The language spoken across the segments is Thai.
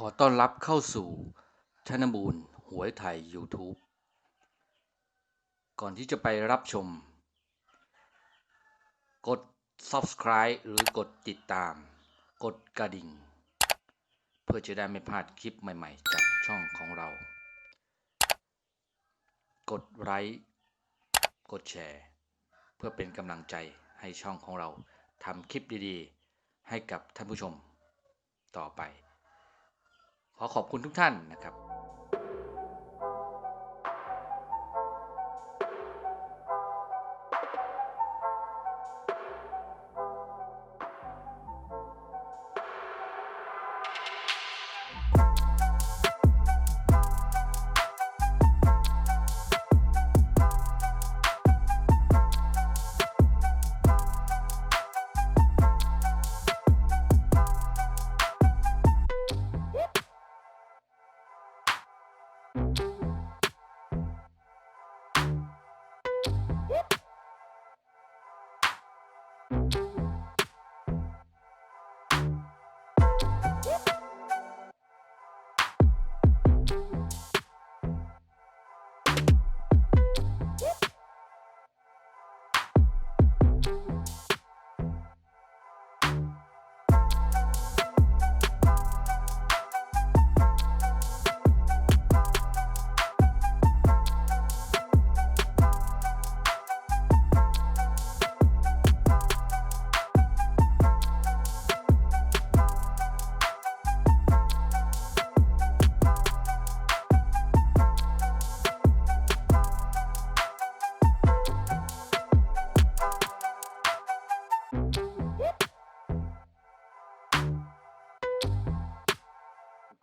ขอต้อนรับเข้าสู่ธนบูรณ์หวยไทย YouTube ก่อนที่จะไปรับชม กด Subscribe หรือกดติดตาม กดกระดิ่ง เพื่อจะได้ไม่พลาดคลิปใหม่ๆ จากช่องของเรา กดไลค์กดแชร์ เพื่อเป็นกำลังใจให้ช่องของเราทำคลิปดีๆ ให้กับท่านผู้ชมต่อไป ขอขอบคุณทุกท่านนะครับ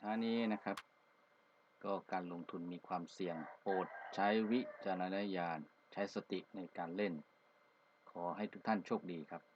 ท้ายนี้นะครับ ก็การลงทุนมีความเสี่ยงโปรดใช้วิจารณญาณ ใช้สติในการเล่น ขอให้ทุกท่านโชคดีครับ